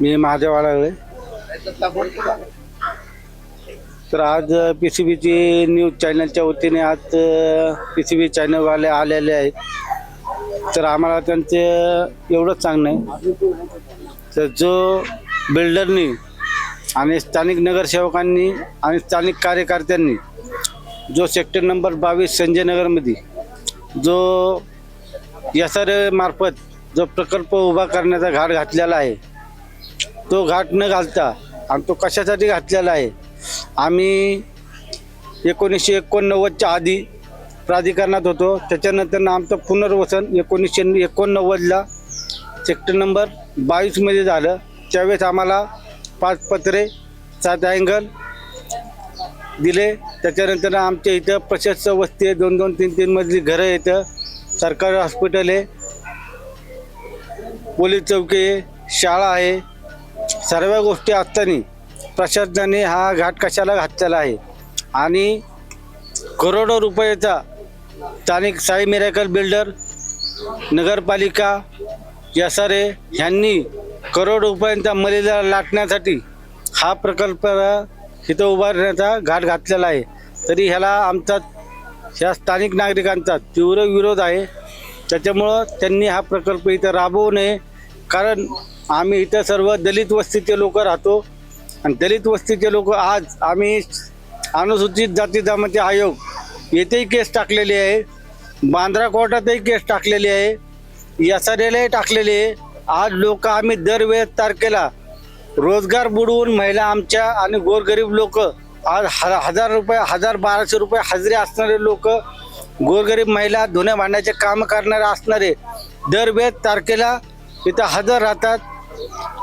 मी महादेव आळागळे तर आज P C बीची न्यूज चॅनलच्या वतीने आज पी सी बी चॅनलवाले आलेले आहेत. तर आम्हाला त्यांचे एवढंच सांगणं आहे. तर जो बिल्डरनी आणि स्थानिक नगरसेवकांनी आणि स्थानिक कार्यकर्त्यांनी जो सेक्टर नंबर बावीस संजय नगरमध्ये जो एस आर मार्फत जो प्रकल्प उभा करण्याचा घाट घातलेला आहे तो घाट न घालता आणि तो कशासाठी घातलेला आहे? आम्ही एकोणीसशे एकोणनव्वदच्या आधी प्राधिकरणात होतो. त्याच्यानंतर आमचं पुनर्वसन एकोणीसशे एकोणनव्वदला सेक्टर नंबर बावीसमध्ये झालं. त्यावेळेस आम्हाला पाच पत्रे सात अँगल दिले. त्याच्यानंतर आमच्या इथं प्रशस्त वस्ती आहे. दोन दोन तीन तीन मजली घरं येतं सरकारी हॉस्पिटल आहे. पोलीस चौकी आहे. शाळा आहे. सर्व गोष्टी असताना प्रशासनाने हा घाट कशाला घातलेला आहे? आणि करोडो रुपयाचा स्थानिक साई मिराकल बिल्डर नगरपालिका एस आर ए ह्यांनी करोड रुपयांचा मलिदा लाटण्यासाठी हा प्रकल्प इथं उभारण्याचा घाट घातलेला आहे. तरी ह्याला आमचा ह्या स्थानिक नागरिकांचा तीव्र विरोध आहे. त्याच्यामुळं त्यांनी हा प्रकल्प इथं राबवू नये. कारण आम्ही इथं सर्व दलित वस्तीचे लोक राहतो. आणि दलित वस्तीचे लोक आज आम्ही अनुसूचित जाती जमाती आयोग येथेही केस टाकलेली आहे. बांद्रा कोर्टातही केस टाकलेली आहे. एस आर एलाही टाकलेली आहे. आज लोक आम्ही दरवेळेस तारखेला रोजगार बुडवून महिला आमच्या आणि गोरगरीब लोक आज ह हजार रुपये हजार बाराशे रुपये हजरे असणारे लोक गोरगरीब महिला धुण्या भांड्याचे काम करणारे असणारे दरवेळेस तारखेला इथं हजर राहतात.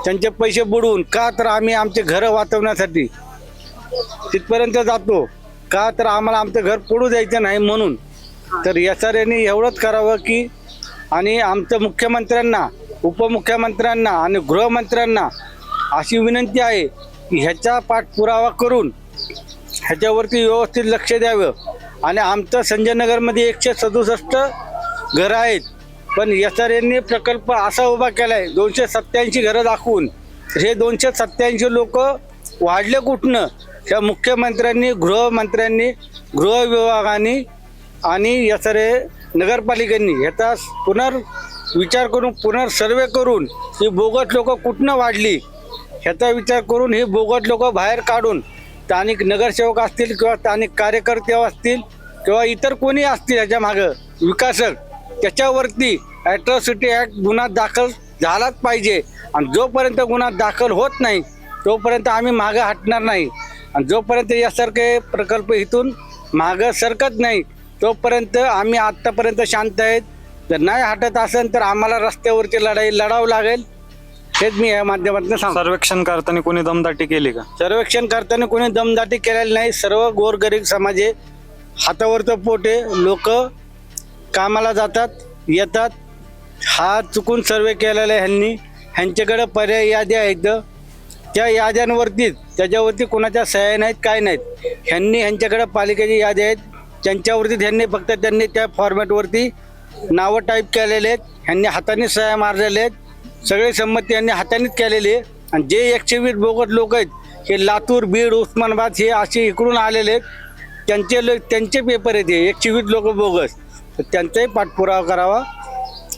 त्यांचे पैसे बुडवून का तर आम्ही आमचे घरं वाचवण्यासाठी तिथपर्यंत जातो. का तर आम्हाला आमचं घर पडू द्यायचं नाही म्हणून. तर एस आर एने एवढंच करावं की आणि आमचं मुख्यमंत्र्यांना उपमुख्यमंत्र्यांना आणि गृहमंत्र्यांना अशी विनंती आहे की ह्याचा पाठपुरावा करून ह्याच्यावरती व्यवस्थित लक्ष द्यावं. आणि आमचं संजयनगरमध्ये एकशे सदुसष्ट घरं आहेत. पण एस आर यांनी प्रकल्प असा उभा केला आहे दोनशे सत्त्याऐंशी घरं दाखवून. हे दोनशे सत्त्याऐंशी लोक वाढले कुठनं? ह्या मुख्यमंत्र्यांनी गृहमंत्र्यांनी गृह विभागाने आणि एस आर ए नगरपालिकेने ह्याचा पुनर् विचार करून पुनर्सर्वे करून ही बोगट लोक कुठनं वाढली? ह्याचा विचार करून ही बोगट लोक बाहेर काढून स्थानिक नगरसेवक असतील किंवा स्थानिक कार्यकर्ते असतील किंवा इतर कोणी असतील ह्याच्या मागं विकासक त्याच्यावरती ॲट्रॉसिटी ॲक्ट गुन्हा दाखल झालाच पाहिजे. आणि जोपर्यंत गुन्हा दाखल होत नाही तोपर्यंत आम्ही मागं हटणार नाही. आणि जोपर्यंत यासारखे प्रकल्प इथून मागं सरकत नाही तोपर्यंत आम्ही आत्तापर्यंत शांत आहेत. जर नाही हटत असेल तर आम्हाला रस्त्यावरची लढाई लढावं लागेल. हेच मी या माध्यमातून सांगतो. सर्वेक्षण करताना कोणी दमदाटी केली का? सर्वेक्षण करताना कोणी दमदाटी केलेली नाही. सर्व गोरगरीब समाजे हातावरचं पोटे लोक कामाला जातात येतात. हा चुकून सर्वे केलेला आहे ह्यांनी ह्यांच्याकडे पर्याय याद्या आहेत. त्या याद्यांवरतीच त्याच्यावरती कोणाच्या सह्या नाहीत काय नाहीत. ह्यांनी ह्यांच्याकडे पालिकेची यादी आहेत. त्यांच्यावरती त्यांनी फक्त त्यांनी त्या फॉर्मॅटवरती नावं टाईप केलेले आहेत. ह्यांनी हाताने सह्या मारलेले आहेत. सगळे संमती यांनी हातानेच केलेली आहे. आणि जे एकशे वीस बोगट लोक आहेत हे लातूर बीड उस्मानाबाद हे असे इकडून आलेले आहेत. त्यांचे लोक त्यांचे पेपर आहेत हे एकशे वीस लोक बोगस. तर त्यांचाही पाठपुरावा करावा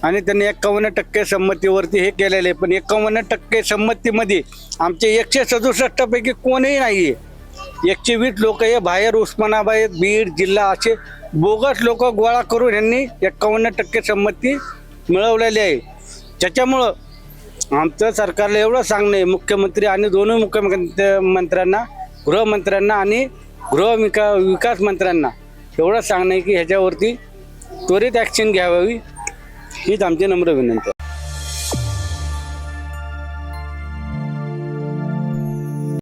आणि त्यांनी एक्कावन्न टक्के संमतीवरती हे केलेले आहे. पण एक्कावन्न टक्के संमतीमध्ये आमचे एकशे सदुसष्टपैकी कोणीही नाही आहे एकशे वीस लोक हे बाहेर उस्मानाबाद बीड जिल्हा असे बोगस लोक गोळा करून यांनी एक्कावन्न टक्के संमती मिळवलेली आहे. त्याच्यामुळं आमचं सरकारला एवढं सांगणं आहे मुख्यमंत्री आणि दोन्ही मुख्यमंत्र्यांना मंत्र्यांना गृहमंत्र्यांना आणि गृह विका विकास मंत्र्यांना एवढं सांगणं आहे की ह्याच्यावरती त्वरित ॲक्शन घ्यावी हीच आमची नम्र विनंती आहे.